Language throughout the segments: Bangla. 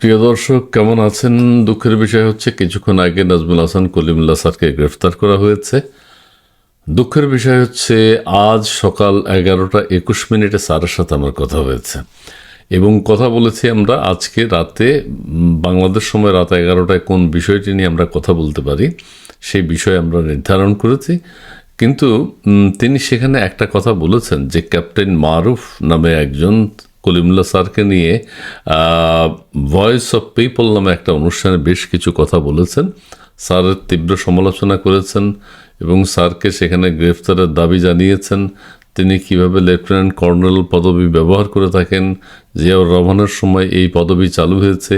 প্রিয় দর্শক, কেমন আছেন? দুঃখের বিষয় হচ্ছে, কিছুক্ষণ আগে নাজমুল হাসান কলিমুল্লাহ স্যারকে গ্রেফতার করা হয়েছে। দুঃখের বিষয় হচ্ছে, আজ সকাল এগারোটা একুশ মিনিটে স্যারের সাথে আমার কথা হয়েছে। এবং কথা বলেছি আমরা আজকে রাতে, বাংলাদেশ সময় রাত এগারোটায় কোন বিষয়টি নিয়ে আমরা কথা বলতে পারি, সেই বিষয় আমরা নির্ধারণ করেছি। কিন্তু তিনি সেখানে একটা কথা বলেছেন যে, ক্যাপ্টেন মারুফ নামে একজন কলিমুল্লাহ স্যারকে নিয়ে ভয়েস অফ পিপল নামে একটা অনুষ্ঠানে বেশ কিছু কথা বলেছেন। স্যারের তীব্র সমালোচনা করেছেন এবং স্যারকে সেখানে গ্রেফতারের দাবি জানিয়েছেন। তিনি কীভাবে লেফটেন্যান্ট কর্নেল পদবি ব্যবহার করে থাকেন, জিয়াউর রহমানের সময় এই পদবি চালু হয়েছে,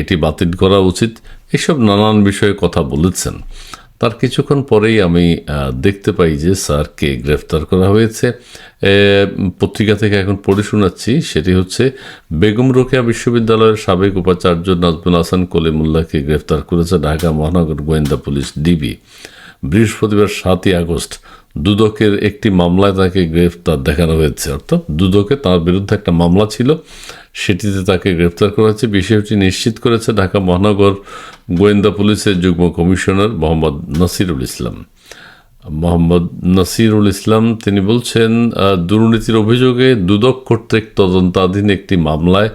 এটি বাতিল করা উচিত, এসব নানান বিষয়ে কথা বলেছেন। তার কিছুক্ষণ পরেই আমি দেখতে পাই যে স্যারকে গ্রেফতার করা হয়েছে। পত্রিকা থেকে এখন পড়ে শোনাচ্ছি, সেটি হচ্ছে, বেগম রোকেয়া বিশ্ববিদ্যালয়ের সাবেক উপাচার্য নাজমুল হাসান কলিমুল্লাহকে গ্রেফতার করেছে ঢাকা মহানগর গোয়েন্দা পুলিশ ডিবি। বৃহস্পতিবার সাতই আগস্ট, দুদকের একটি মামলায় তাকে গ্রেফতার দেখানো হয়েছে। অর্থাৎ দুদকে তার বিরুদ্ধে একটা মামলা ছিল। সেটিতে তাকে গ্রেফতার করা হয়েছে বিষয়টি নিশ্চিত করেছে ঢাকা মহানগর গোয়েন্দা পুলিশের যুগ্ম কমিশনার মোহাম্মদ নাসিরুল ইসলাম। মোহাম্মদ নাসিরুল ইসলাম, তিনি বলছেন দুর্নীতির অভিযোগে দুদক কর্তৃক তদন্তাধীন একটি মামলায়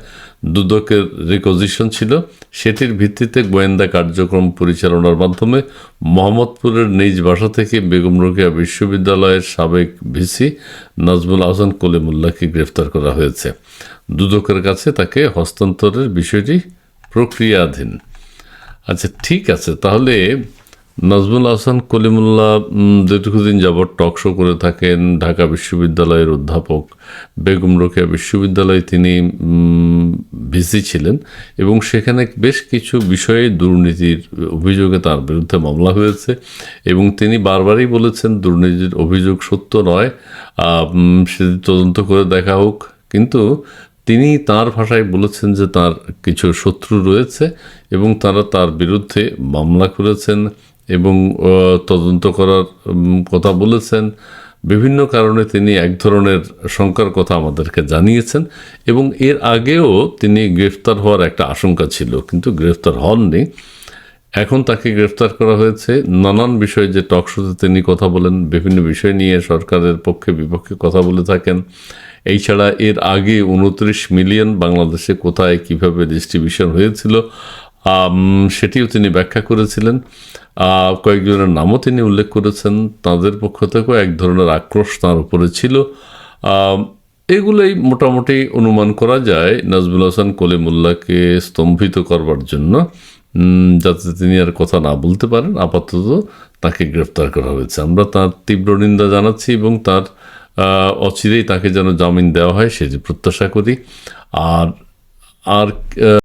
দুদকের রিকজিশন ছিল। সেটির ভিত্তিতে গোয়েন্দা কার্যক্রম পরিচালনার মাধ্যমে মোহাম্মদপুরের নিজ বাসা থেকে বেগম রোকেয়া বিশ্ববিদ্যালয়ের সাবেক ভিসি নাজমুল আহসান কলিমুল্লাহকে গ্রেফতার করা হয়েছে। দুদকের কাছে তাকে হস্তান্তরের বিষয়টি প্রক্রিয়াধীন। আচ্ছা ঠিক আছে, তাহলে নাজমুল হাসান কলিমুল্লাহ দীর্ঘদিন যাবৎ টক শো করে থাকেন, ঢাকা বিশ্ববিদ্যালয়ের অধ্যাপক বেগম রোকেয়া বিশ্ববিদ্যালয়ে তিনি ভিসি ছিলেন এবং সেখানে বেশ কিছু বিষয়ে দুর্নীতির অভিযোগে তার বিরুদ্ধে মামলা হয়েছে এবং তিনি বারবারই বলেছেন দুর্নীতির অভিযোগ সত্য নয় সেটি তদন্ত করে দেখা হোক। কিন্তু তিনি তার ভাষায় বলেছেন যে তার কিছু শত্রু রয়েছে এবং তারা তার বিরুদ্ধে মামলা করেছেন এবং তদন্ত করার কথা বলেছেন। বিভিন্ন কারণে তিনি এক ধরনের শঙ্কার কথা আমাদেরকে জানিয়েছেন এবং এর আগেও তিনি গ্রেফতার হওয়ার একটা আশঙ্কা ছিল, কিন্তু গ্রেফতার হননি। এখন তাকে গ্রেফতার করা হয়েছে। নানান বিষয়ে যে টক শোতে তিনি কথা বলেন, বিভিন্ন বিষয় নিয়ে সরকারের পক্ষে বিপক্ষে কথা বলে থাকেন। এই ছাড়া এর আগে উনত্রিশ মিলিয়ন বাংলাদেশে কোথায় কীভাবে ডিস্ট্রিবিউশন হয়েছিল সেটিও তিনি ব্যাখ্যা করেছিলেন। কয়েকজনের নামও তিনি উল্লেখ করেছেন। তাদের পক্ষ থেকেও এক ধরনের আক্রোশ তাঁর উপরে ছিল। এগুলোই মোটামুটি অনুমান করা যায়। নাজমুল হাসান কলিমুল্লাহকে স্তম্ভিত করবার জন্য। যাতে তিনি আর কথা না বলতে পারেন, আপাতত তাকে গ্রেফতার করা হয়েছে। আমরা তার তীব্র নিন্দা জানাচ্ছি এবং তার অচিরেই তাকে যেন জামিন দেওয়া হয়, সে যে প্রত্যাশা করি। আর আর